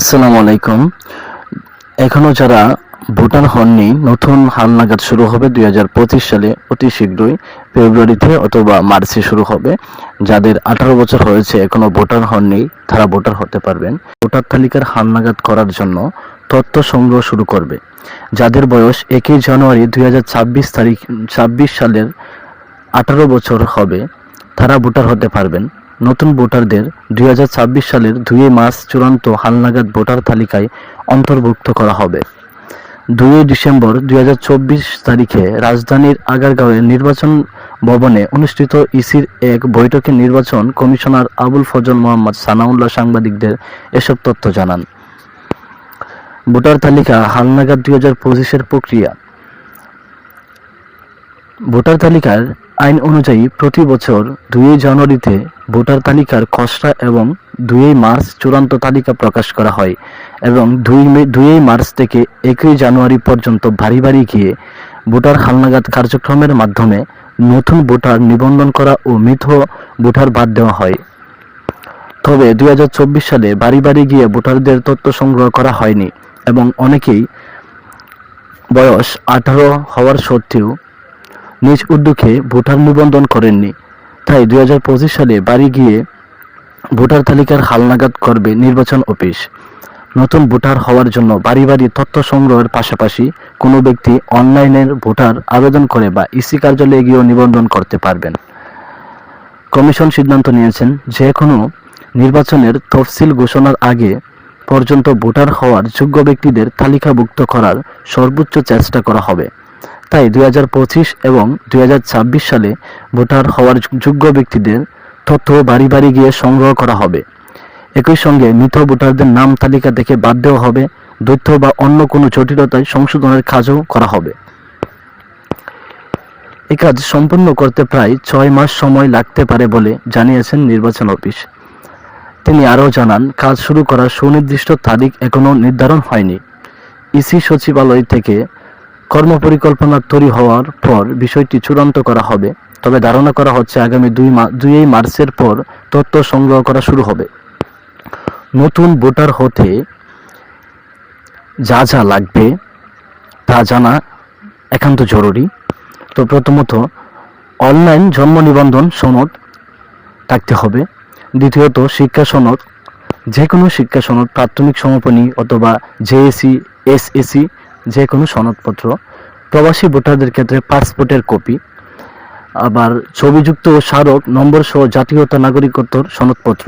আসসালামু আলাইকুম। এখনও যারা ভুটান হননি, নতুন হালনাগাদ শুরু হবে দুই হাজার পঁচিশ সালে অতি শীঘ্রই। ফেব্রুয়ারিতে অথবা মার্চে শুরু হবে। যাদের আঠারো বছর হয়েছে, এখনও ভোটার হননি, তারা ভোটার হতে পারবেন। ভোটার তালিকার হালনাগাদ করার জন্য তথ্য সংগ্রহ শুরু করবে। যাদের বয়স একই জানুয়ারি দুই হাজার ছাব্বিশ তারিখ, ছাব্বিশ সালের আঠারো বছর হবে, তারা ভোটার হতে পারবেন। নতুন ভোটারদের দুই হাজার ছাব্বিশ সালের দুই মার্চ চূড়ান্ত হালনাগাদ ভোটার তালিকায় অন্তর্ভুক্ত করা হবে। দুই ডিসেম্বর দুই হাজার চব্বিশ তারিখে রাজধানীর আগারগাঁওয়ে নির্বাচন ভবনে অনুষ্ঠিত ইসির এক বৈঠকে নির্বাচন কমিশনার আবুল ফজল মোহাম্মদ সানাউল্লাহ সাংবাদিকদের এসব তথ্য জানান। ভোটার তালিকা হালনাগাদ দুই হাজার পঁচিশের প্রক্রিয়া। ভোটার তালিকার আইন অনুযায়ী প্রতি বছর দুই জানুয়ারিতে ভোটার তালিকার খসড়া এবং দুই মার্চ চূড়ান্ত তালিকা প্রকাশ করা হয় এবং দুই মে, দুই মার্চ থেকে একই জানুয়ারি পর্যন্ত বাড়ি বাড়ি গিয়ে ভোটার হালনাগাদ কার্যক্রমের মাধ্যমে নতুন ভোটার নিবন্ধন করা ও মৃত ভোটার বাদ দেওয়া হয়। তবে দু হাজার চব্বিশ সালে বাড়ি বাড়ি গিয়ে ভোটারদের তথ্য সংগ্রহ করা হয়নি এবং অনেকেই বয়স আঠারো হওয়ার সত্ত্বেও নিজ উদ্যোগে ভোটার নিবন্ধন করেননি। তাই দুই হাজার পঁচিশ সালে বাড়ি গিয়ে ভোটার তালিকার হালনাগাদ করবে নির্বাচন অফিস। নতুন ভোটার হওয়ার জন্য বাড়ি বাড়ি তথ্য সংগ্রহের পাশাপাশি কোনো ব্যক্তি অনলাইনের ভোটার আবেদন করে বা ইসি কার্যালয়ে গিয়েও নিবন্ধন করতে পারবেন। কমিশন সিদ্ধান্ত নিয়েছেন যে কোনো নির্বাচনের তফসিল ঘোষণার আগে পর্যন্ত ভোটার হওয়ার যোগ্য ব্যক্তিদের তালিকাভুক্ত করার সর্বোচ্চ চেষ্টা করা হবে। তাই দুই হাজার পঁচিশ এবং দুই হাজার ছাব্বিশ সালে ভোটার হওয়ার যোগ্য ব্যক্তিদের তথ্য বাড়ি বাড়ি গিয়ে সংগ্রহ করা হবে। একই সঙ্গে মৃত ভোটারদের নাম তালিকা থেকে বাদ দেওয়া হবে, দ্বৈত বা অন্য কোনো জটিলতায় সংশোধনের কাজও করা হবে। এ কাজ সম্পন্ন করতে প্রায় ছয় মাস সময় লাগতে পারে বলে জানিয়েছেন নির্বাচন অফিস। তিনি আরও জানান, কাজ শুরু করার সুনির্দিষ্ট তারিখ এখনও নির্ধারণ হয়নি। ইসি সচিবালয় থেকে কর্মপরিকল্পনা তৈরি হওয়ার পর বিষয়টি চূড়ান্ত করা হবে। তবে ধারণা করা হচ্ছে আগামী দুই দুই মার্চের পর তথ্য সংগ্রহ করা শুরু হবে। নতুন ভোটার হতে যা যা লাগবে তা জানা একান্ত জরুরি। তো প্রথমত, অনলাইন জন্ম নিবন্ধন সনদ থাকতে হবে। দ্বিতীয়ত, শিক্ষা সনদ যে কোনো শিক্ষা সনদ, প্রাথমিক সমাপনী অথবা জেএসি এসএসি যে কোনো সনদপত্র, প্রবাসী ভোটারদের ক্ষেত্রে পাসপোর্টের কপি, আবার ছবিযুক্ত ও স্মারক, নম্বর সহ জাতীয়তা নাগরিকত্বর সনদপত্র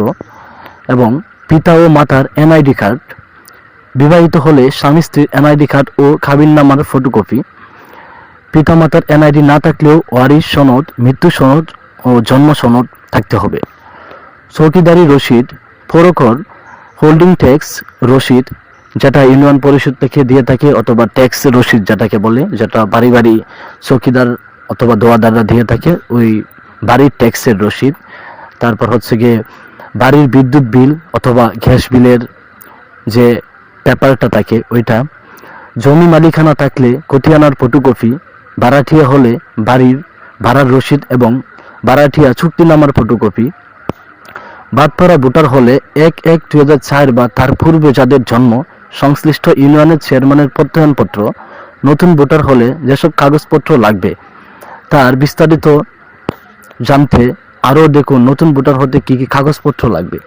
এবং পিতা ও মাতার এনআইডি কার্ড। বিবাহিত হলে স্বামী স্ত্রীর এনআইডি কার্ড ও নামার ফটোকপি। পিতামাতার এনআইডি না থাকলেও ওয়ারিশ সনদ, মৃত্যু সনদ ও জন্ম সনদ থাকতে হবে। চৌকিদারি রসিদ, পৌরকর, হোল্ডিং ট্যাক্স রসিদ যেটা ইউনিয়ন পরিষদ থেকে দিয়ে থাকে অথবা ট্যাক্স রসিদ যেটাকে বলে, যেটা বাড়ি বাড়ি চৌকিদার অথবা দোয়াদাররা দিয়ে থাকে, ওই বাড়ির ট্যাক্সের রসিদ। তারপর হচ্ছে গিয়ে বাড়ির বিদ্যুৎ বিল অথবা গ্যাস বিলের যে পেপারটা থাকে ওইটা। জমি মালিকানা থাকলে কতিয়ানার ফটোকপি ভাড়াটিয়া হলে বাড়ির ভাড়ার রসিদ এবং ভাড়াটিয়া চুক্তিনামার ফটোকপি বাদপাড়া ভোটার হলে এক এক দুই হাজার বা তার পূর্বে যাদের জন্ম সংশ্লিষ্ট ইউনিয়নের চেয়ারম্যানের প্রত্যয়নপত্র, নতুন ভোটার হলে যেসব কাগজপত্র লাগবে, তার বিস্তারিত জানতে আরও দেখুন নতুন ভোটার হতে কি কি কাগজপত্র লাগবে,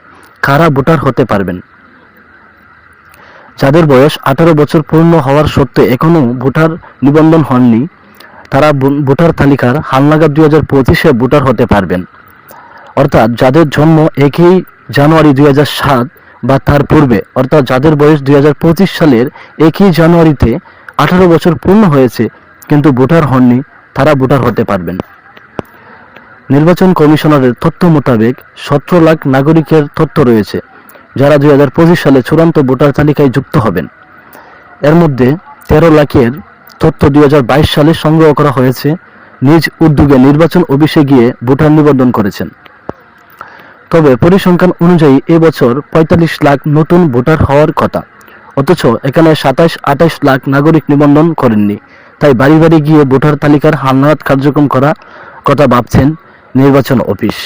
কারা ভোটার হতে পারবেন। যাদের বয়স আঠারো বছর পূর্ণ হওয়ার সত্ত্বে এখনও ভোটার নিবন্ধন হননি, তারা ভোটার তালিকার হালনাগাদ দুই হাজার পঁচিশে ভোটার হতে পারবেন। অর্থাৎ যাদের জন্ম একই জানুয়ারি দুই হাজার সাত বা তার পূর্বে, অর্থাৎ যাদের বয়স দুই হাজার পঁচিশ সালের একই জানুয়ারিতে আঠারো বছর পূর্ণ হয়েছে, কিন্তু ভোটার হননি, তারা ভোটার হতে পারবেন। নির্বাচন কমিশনারের তথ্য মোতাবেক সতেরো লাখ নাগরিকের তথ্য রয়েছে, যারা দুই হাজার পঁচিশ সালে চূড়ান্ত ভোটার তালিকায় যুক্ত হবেন। এর মধ্যে তেরো লাখের তথ্য দুই হাজার বাইশ সালে সংগ্রহ করা হয়েছে, নিজ উদ্যোগে নির্বাচন অফিসে গিয়ে ভোটার নিবন্ধন করেছেন। তবে পরিসংখ্যান অনুযায়ী এবছর পঁয়তাল্লিশ লাখ নতুন ভোটার হওয়ার কথা। অথচ এখানে সাতাশ, আঠাশ লাখ নাগরিক নিবন্ধন করেননি। তাই বাড়ি বাড়ি গিয়ে ভোটার তালিকার হালনাগাদ কার্যক্রম করা কথা ভাবছেন নির্বাচন অফিস।